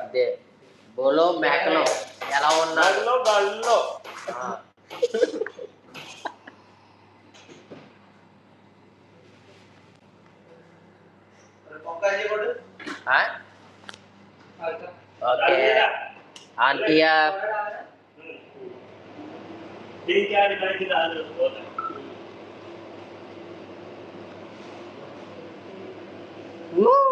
అదే. బోలో మేకలో. ఎలా ఉన్నారు గల్లో గల్లో ఆ. ఆ? ఓకే. ఆంటీయా దీనికి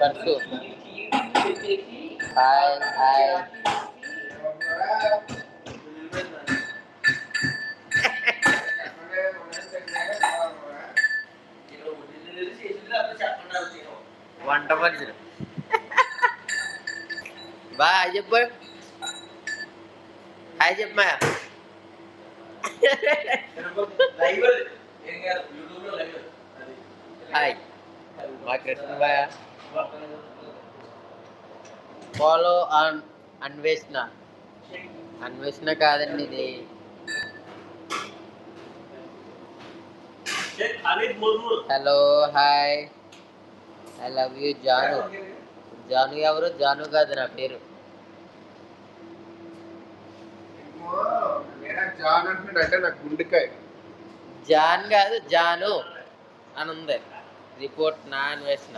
परसों हाय हाय వంట మనుషులు బా హాయ్ చెప్పు హాయ్ చెప్పమా హాయ్. మా కృష్ణ భయ ఫాలో ఆన్ అన్వేషణ. అన్వేషణ కాదండి ఇది. Hello hi I love you Janu. Janu ఎవరు? జాను కాదు నా పేరు. జాను అంటే నాకు గుండెకాయ. జాన్ కాదు జాను అని ఉంది రిపోర్ట్ నా అన్వేషణ.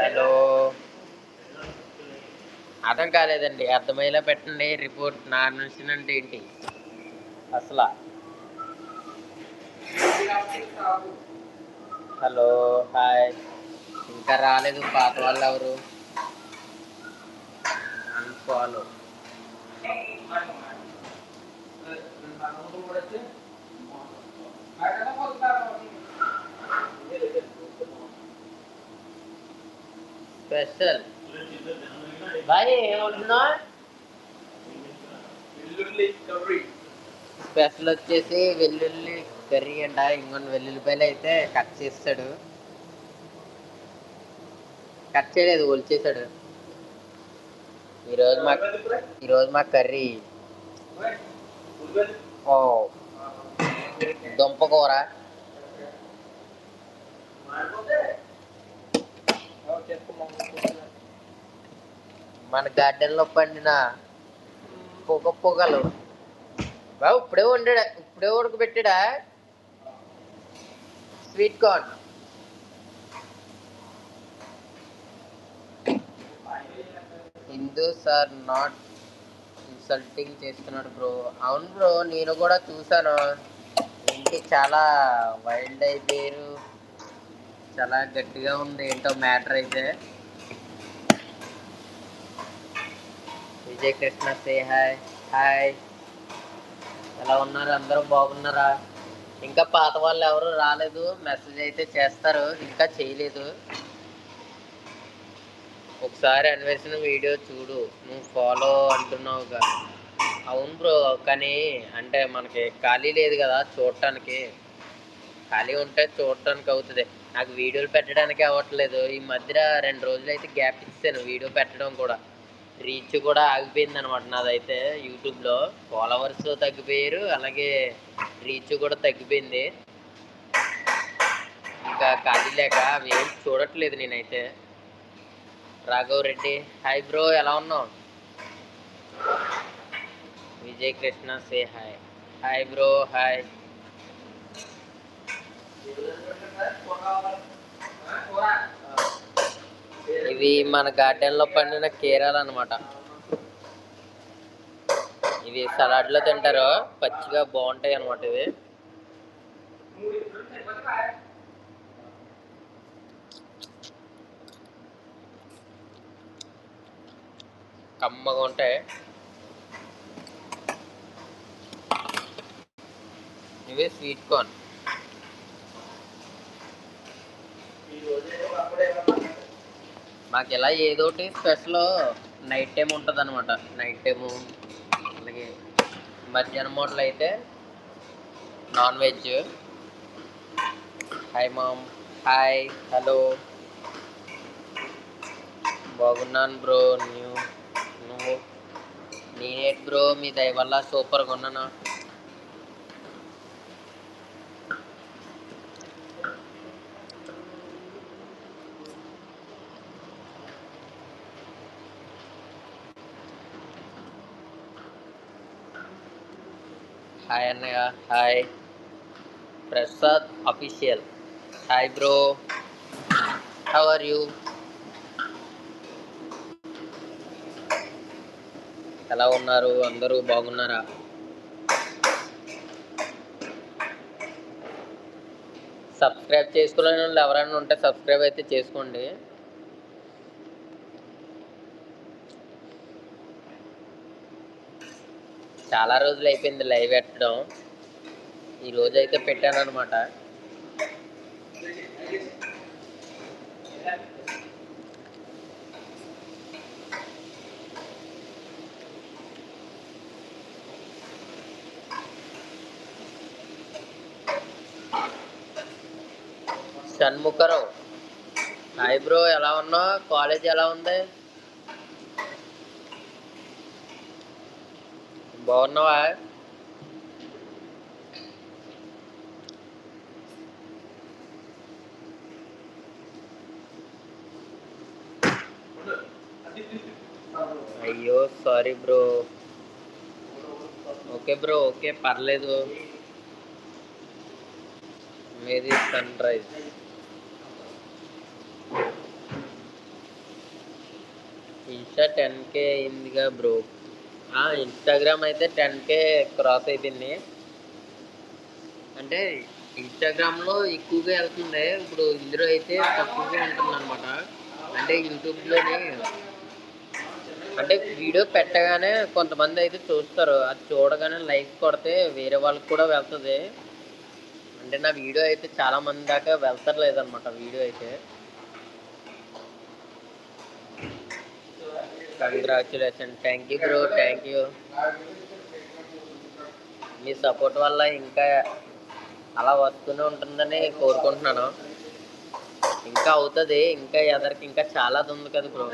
హలో. అర్థం కాలేదండి అర్థమయ్యేలా పెట్టండి. రిపోర్ట్ నా అన్వేషణ అంటే ఏంటి? అసలు. Hello hi. ఇంకా రాలేదు పాత వాళ్ళు ఎవరు? Unfollow special? స్పెషల్ వచ్చేసి వెల్లుల్లి కర్రీ అంట. ఇంకొన్ని వెల్లుల్లిపాయలు అయితే కట్ చేస్తాడు. కట్ చేయలేదు ఒలిచేసాడు ఈరోజు మా ఈరోజు మా కర్రీ. ఓ. దుంప కూర. మన గార్డెన్లో పండిన పొగ పొగలు. బాబు ఇప్పుడే వండాడా? ఇప్పుడే ఉడకబెట్టాడా? Sweet corn. Hindus are not insulting చేస్తున్నాడు బ్రో. అవును బ్రో నేను కూడా చూసాను ఏంటి చాలా వైల్డ్ అయిపోయారు. చాలా గట్టిగా ఉంది. ఏంటో మ్యాటర్ అయితే. Vijay Krishna say hi hi ఎలా ఉన్నారు? అందరూ బాగున్నారా? ఇంకా పాత వాళ్ళు ఎవరు రాలేదు. మెసేజ్ అయితే చేస్తారు. ఇంకా చేయలేదు. ఒకసారి అన్వేషణ వీడియో చూడు. నువ్వు ఫాలో అంటున్నావుగా అవును బ్రో కానీ అంటే మనకి ఖాళీ లేదు కదా చూడటానికి. ఖాళీ ఉంటే చూడటానికి అవుతుంది. నాకు వీడియోలు పెట్టడానికి అవ్వట్లేదు. ఈ మధ్య రెండు రోజులు అయితే గ్యాప్ ఇచ్చాను వీడియో పెట్టడం కూడా. రీచ్ కూడా ఆగిపోయింది అనమాట నాదైతే యూట్యూబ్లో. ఫాలోవర్స్ తగ్గిపోయారు అలాగే రీచ్ కూడా తగ్గిపోయింది. ఇంకా ఖాళీ లేక అవి ఏం చూడట్లేదు నేనైతే. రాఘవ్ రెడ్డి హాయ్ బ్రో ఎలా ఉన్నావు? Vijay Krishna say hi hi bro hi ఇవి మన గార్డెన్లో పండిన కీరాలు అనమాట ఇవి సలాడ్లో తింటారు. పచ్చిగా బాగుంటాయి అనమాట ఇవి. కమ్మగా ఉంటాయి. ఇవి స్వీట్ కార్న్ మాకు ఇలా ఏదో ఒకటి స్పెషల్ నైట్ టైం ఉంటుంది అనమాట నైట్ టైము అలాగే మధ్యాహ్నం మోడల్ అయితే non veg hi mom hi hello బాగున్నాను బ్రో న్యూ నువ్వు? నేనేట్ బ్రో మీ దయ వల్ల సూపర్గా ఉన్నాను? హాయ్ అన్నయ్య hi Prasad official hi bro how are you ఎలా ఉన్నారు? అందరూ బాగున్నారా? సబ్స్క్రైబ్ చేసుకోలేని వాళ్ళు ఎవరైనా ఉంటే సబ్స్క్రైబ్ అయితే చేసుకోండి. చాలా రోజులు అయిపోయింది లైవ్ పెట్టడం. ఈ రోజు అయితే పెట్టాను అనమాట షణ్ముఖరావు. హాయ్ బ్రో ఎలా ఉన్నావు? కాలేజ్ ఎలా ఉంది? బాగున్నావా అయ్యో sorry bro okay bro okay పర్లేదు మీది sunrise Insta ten K అయిందిగా బ్రో ఇన్స్టాగ్రామ్ అయితే టెన్ కే క్రాస్ అయిపోయింది. అంటే ఇన్స్టాగ్రామ్లో ఎక్కువగా వెళ్తుంది ఇప్పుడు ఇందులో అయితే తక్కువగా ఉంటుంది అనమాట అంటే యూట్యూబ్లోని. అంటే వీడియో పెట్టగానే కొంతమంది అయితే చూస్తారు అది చూడగానే లైక్ కొడితే వేరే వాళ్ళకి కూడా వెళ్తుంది. అంటే నా వీడియో అయితే చాలా మంది దాకా వెళ్తలేదు అనమాట వీడియో అయితే. Congratulation thank you bro thank you me support వల్ల ఇంకా అలా వస్తూనే ఉంటుందని కోరుకుంటున్నాను. ఇంకా అవుతుంది. ఇంకా ఎదరికి ఇంకా చాలా ఉంది కదా బ్రో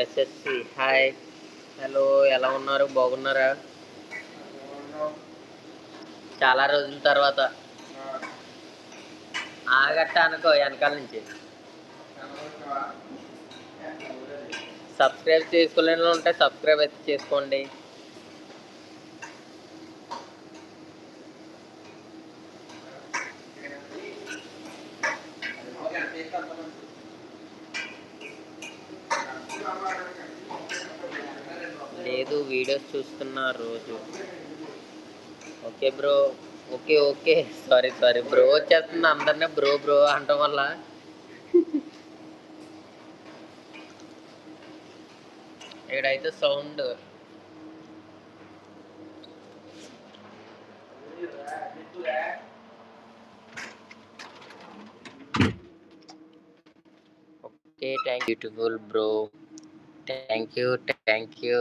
ఎస్ఎస్సి హాయ్ హలో ఎలా ఉన్నారు? బాగున్నారా? చాలా రోజుల తర్వాత. ఆగట్ట అనుకో వెనకాల నుంచి. సబ్స్క్రైబ్ చేసుకోలేని ఉంటే సబ్స్క్రైబ్ అయితే చేసుకోండి. లేదు వీడియోస్ చూస్తున్నా రోజు. Okay bro okay okay. Sorry sorry. Bro వచ్చేస్తుంది అందరినీ బ్రో బ్రో అనటం వల్ల. ఇక్కడైతే sound. Okay thank beautiful bro. Thank you thank you.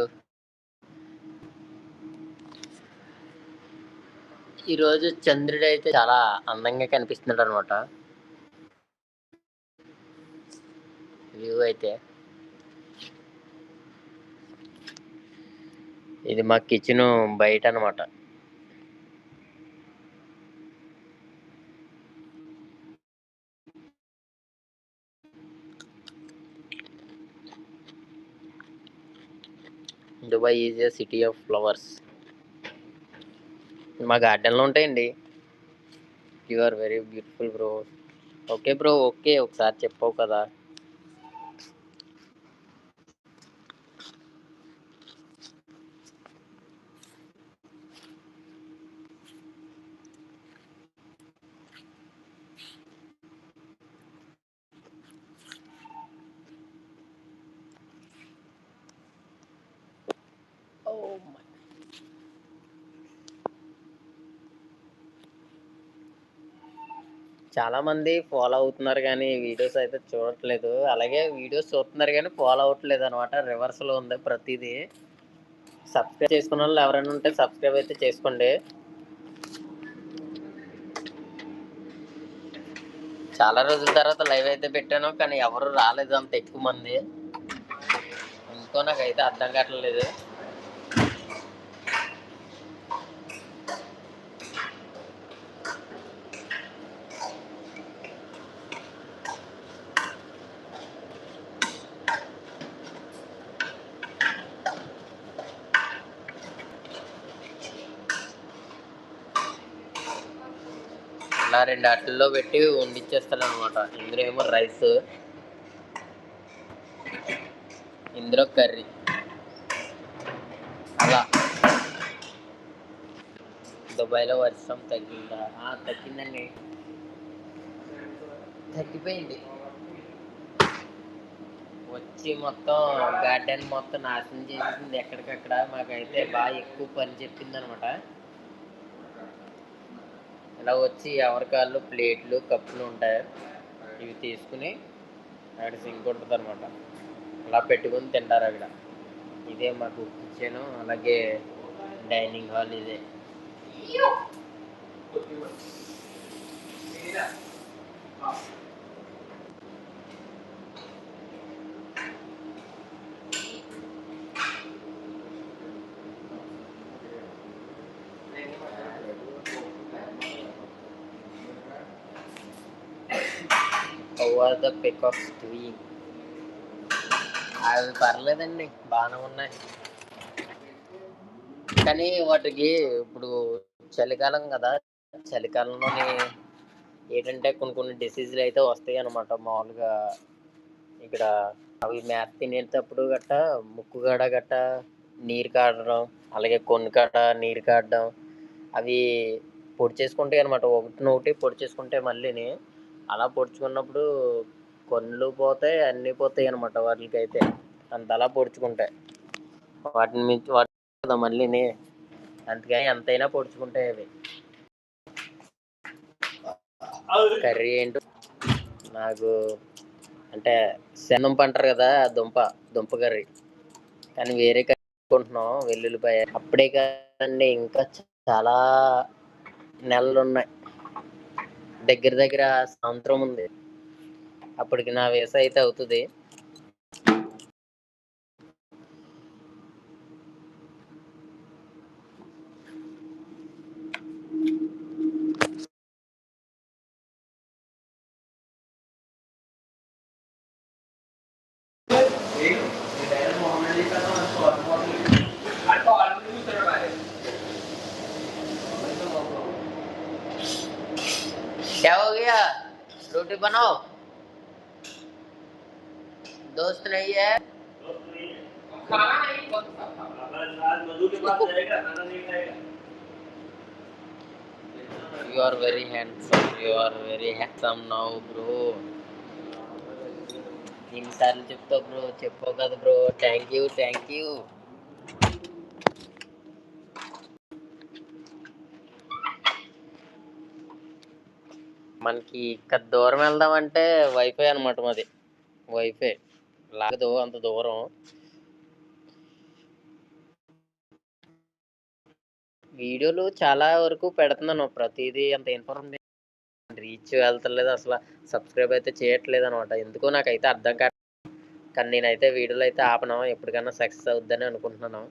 ఈరోజు చంద్రుడు అయితే చాలా అందంగా కనిపిస్తున్నాడు అనమాట వ్యూ అయితే. ఇది మా కిచెన్ బయట అనమాట Dubai is a city of flowers మా గార్డెన్లో ఉంటాయండి. You are very beautiful bro okay bro okay ఒకసారి చెప్పావు కదా. చాలా మంది ఫాలో అవుతున్నారు కానీ వీడియోస్ అయితే చూడట్లేదు. అలాగే వీడియోస్ చూస్తున్నారు కానీ ఫాలో అవ్వట్లేదు అనమాట రివర్స్లో ఉంది ప్రతిదీ. సబ్స్క్రైబ్ చేసుకున్న వాళ్ళు ఎవరైనా ఉంటే సబ్స్క్రైబ్ అయితే చేసుకోండి. చాలా రోజుల తర్వాత లైవ్ అయితే పెట్టాను కానీ ఎవరు రాలేదు అంత ఎక్కువ మంది. ఇంకో నాకైతే అర్థం కావట్లేదు ఇలా రెండు అట్లలో పెట్టి వండిచ్చేస్తాడు అనమాట ఇందులో ఏమో రైస్. ఇందులో కర్రీ. అలా. దుబాయ్లో వర్షం తగ్గిందా? తగ్గిందండి. తగ్గిపోయింది. వచ్చి మొత్తం గార్డెన్ మొత్తం నాశనం చేసింది ఎక్కడికక్కడ. మాకైతే బాగా ఎక్కువ పని చెప్పింది అనమాట ఇలా వచ్చి ఎవరికాళ్ళు ప్లేట్లు కప్పులు ఉంటాయి. ఇవి తీసుకుని అక్కడ సింక్ ఉంటుంది అనమాట అలా పెట్టుకుని తింటారు అక్కడ. ఇదే మాకు కిచెన్ అలాగే డైనింగ్ హాల్ ఇదే. ఓవర్ ద ఆఫ్ డూయింగ్ అవి పర్లేదండి బాగానే ఉన్నాయి. కానీ వాటికి ఇప్పుడు చలికాలం కదా చలికాలంలోని ఏంటంటే కొన్ని కొన్ని డిసీజులు అయితే వస్తాయి అనమాట మామూలుగా ఇక్కడ అవి మేత తినేటప్పుడు గట్ట ముక్కు కాడ గట్ట నీరు కాడడం అలాగే కొన్ని కాడ నీరు కాడడం అవి పొడి చేసుకుంటాయి అనమాట ఒకటి ఒకటి పొడి చేసుకుంటే మళ్ళీని అలా పొడుచుకున్నప్పుడు కొన్నులు పోతాయి అన్నీ పోతాయి అనమాట వాటికి అయితే అంతలా పొడుచుకుంటాయి వాటిని మించి వాటి మళ్ళీని అందుకని ఎంతైనా పొడుచుకుంటాయి అవి. కర్రీ ఏంటో నాకు అంటే శనం పంటారు కదా దుంప దుంప కర్రీ. కానీ వేరే కర్రీ కొంటున్నాం వెల్లుల్లిపాయ. అప్పుడే కదండి ఇంకా చాలా నెలలు ఉన్నాయి దగ్గర దగ్గర సంవత్సరం ఉంది. అప్పటికి నా వేస అయితే అవుతుంది. बनाओ दोस्त नहीं है। You are very handsome you are very handsome now bro तीन साल चुप तो ब्रो चुप होगा तो ब्रो थैंक यू మనకి ఇక్కడ దూరం వెళ్దామంటే వైఫై అనమాట మాది. వైఫై లాగదు అంత దూరం. వీడియోలు చాలా వరకు పెడుతున్నాను. ప్రతిదీ అంత ఇన్ఫర్మేషన్ రీచ్ వెళ్తలేదు. అసలు సబ్స్క్రైబ్ అయితే చేయట్లేదు అనమాట ఎందుకో నాకైతే అర్థం కాదు కానీ నేనైతే వీడియోలు అయితే ఆపను. ఎప్పటికైనా సక్సెస్ అవుద్దని అనుకుంటున్నాను.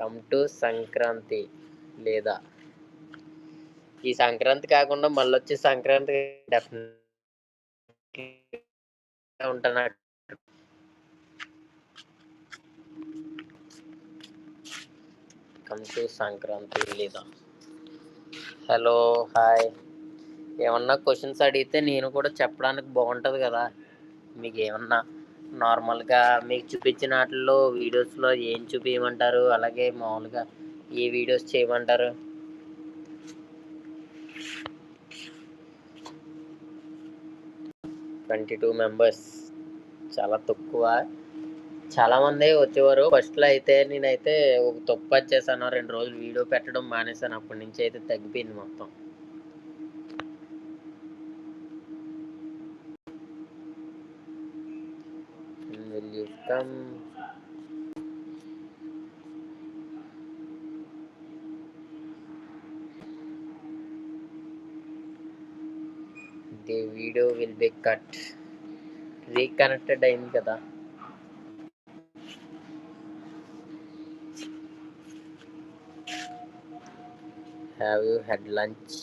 కమ్ టు సంక్రాంతి లేదా ఈ సంక్రాంతి కాకుండా మళ్ళీ వచ్చే సంక్రాంతి ఉంటాను. కమ్ టు సంక్రాంతి లేదా హలో హాయ్ ఏమన్నా క్వశ్చన్స్ అడిగితే నేను కూడా చెప్పడానికి బాగుంటుంది కదా. మీకు ఏమన్నా నార్మల్గా మీకు చూపించిన వాటిల్లో వీడియోస్లో ఏం చూపించమంటారు అలాగే మామూలుగా ఏ వీడియోస్ చేయమంటారు? Twenty two members. చాలా తక్కువ. చాలామంది వచ్చేవారు. ఫస్ట్లో అయితే నేనైతే ఒక తప్పు వచ్చేసాను. రెండు రోజులు వీడియో పెట్టడం మానేసాను. అప్పటి నుంచి అయితే తగ్గిపోయింది మొత్తం. will will be cut? Reconnected అయింది కదా. Have you had lunch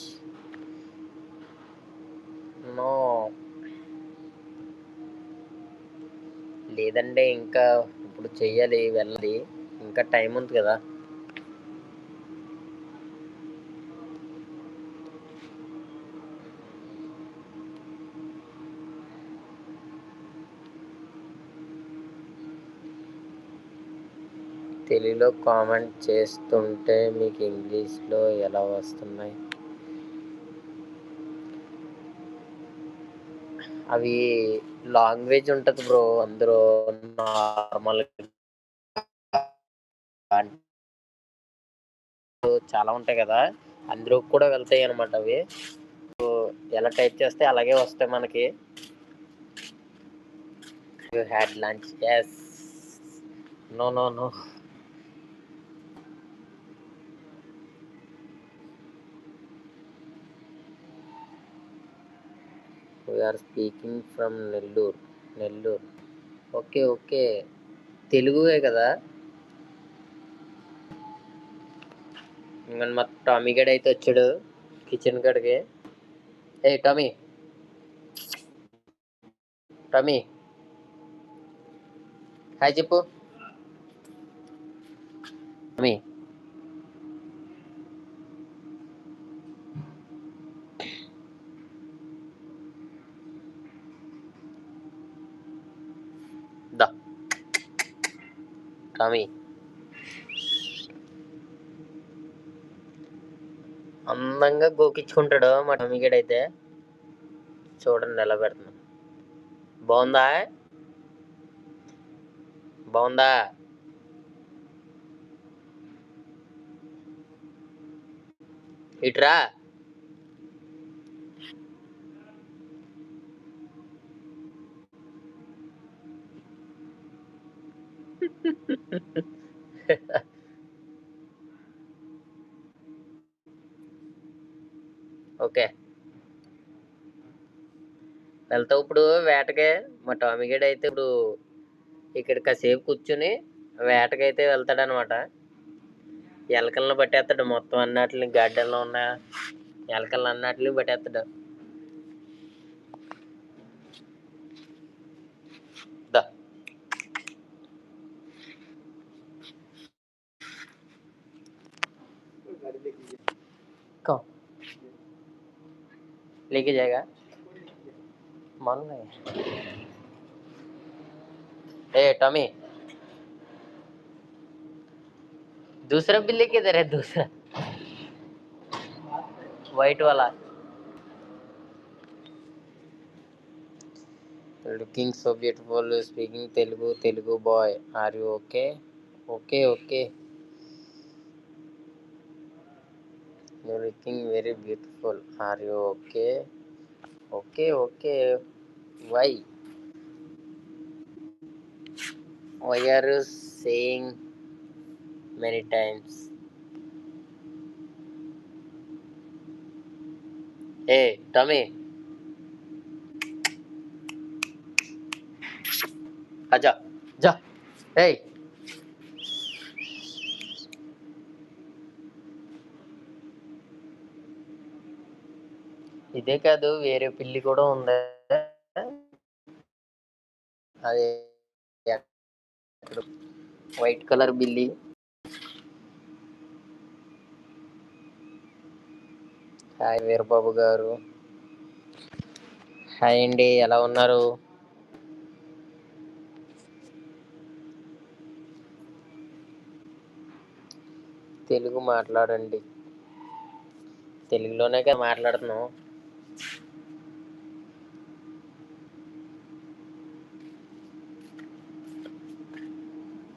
no లేదంటే ఇంకా ఇప్పుడు చెయ్యాలి వెళ్ళాలి. ఇంకా టైం ఉంది కదా. తెలుగులో కామెంట్ చేస్తుంటే మీకు ఇంగ్లీష్లో ఎలా వస్తున్నాయి? అవి లాంగ్వేజ్ ఉంటుంది బ్రో అందరూ నార్మల్ చాలా ఉంటాయి కదా అందరూ కూడా వెళ్తాయి అనమాట అవి. సో ఎలా టైప్ చేస్తే అలాగే వస్తాయి మనకి. You had lunch yes no no no we are speaking from Nellore Nellore okay okay తెలుగువే కదా? ఇంకా మా టామీ గడ్ అయితే వచ్చాడు. కిచెన్ గడికి ఏ టామీ టామీ హాయ్ చెప్పు. టామీ దా టామీ అందంగా గోకించుకుంటాడు మా టమ్మీ చూడండి ఎలా పెడుతున్నా బాగుందా? బాగుందా? ఇట్రా. ఓకే. వెళ్తావు ఇప్పుడు వేటకే. మా టామిగేడ్ అయితే ఇప్పుడు ఇక్కడ కాసేపు కూర్చుని వేటకైతే వెళ్తాడనమాట. ఎలకలను పట్టేస్తాడు. మొత్తం అన్నట్లు గార్డెన్లో ఉన్న ఎలకలు అన్నట్లు పట్టేస్తాడు. लेके जाएगा। मालूम नहीं ए, टॉमी। दूसरा भी लेके दे रहे दूसरा। वाइट वाला। Looking so beautiful, speaking Telugu Telugu boy. Are you okay? Okay okay. everything very beautiful. Are you okay? Okay okay. Why? Why are you saying many times? Hey tommy. Aja ja hey. ఇదే కాదు వేరే పిల్లి కూడా ఉంది? అది white colour బిల్లి. Hi Veerababu garu. Hi అండి ఎలా ఉన్నారు? తెలుగు మాట్లాడండి. తెలుగులోనే కదా మాట్లాడుతున్నాం.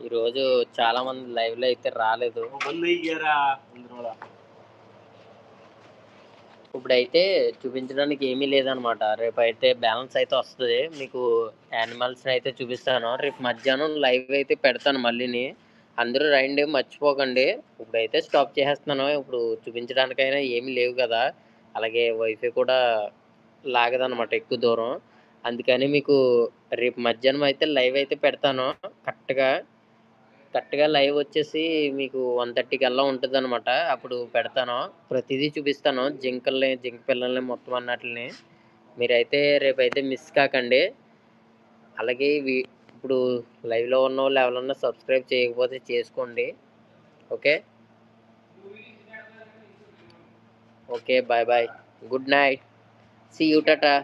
ఈరోజు చాలా మంది లైవ్లో అయితే రాలేదు. మంది అయ్యారా? ఇప్పుడైతే చూపించడానికి ఏమీ లేదనమాట రేపు అయితే బ్యాలెన్స్ అయితే వస్తుంది. మీకు యానిమల్స్ అయితే చూపిస్తాను. రేపు మధ్యాహ్నం లైవ్ అయితే పెడతాను మళ్ళీని. అందరూ రండి మర్చిపోకండి. ఇప్పుడైతే స్టాప్ చేసేస్తున్నాను. ఇప్పుడు చూపించడానికైనా ఏమీ లేవు కదా. అలాగే వైఫై కూడా లాగదనమాట ఎక్కువ దూరం. అందుకని మీకు రేపు మధ్యాహ్నం అయితే లైవ్ అయితే పెడతాను. కరెక్ట్గా కరెక్ట్గా లైవ్ వచ్చేసి మీకు వన్ థర్టీకి అలా ఉంటుంది అనమాట అప్పుడు పెడతాను. ప్రతిదీ చూపిస్తాను. జింకల్ని జింక పిల్లల్ని మొత్తం అన్నట్లని. మీరైతే రేపైతే మిస్ కాకండి. అలాగే ఇప్పుడు లైవ్లో ఉన్న వాళ్ళు ఎవరన్నా సబ్స్క్రైబ్ చేయకపోతే చేసుకోండి. Okay? Okay bye bye. Good night. See you tata.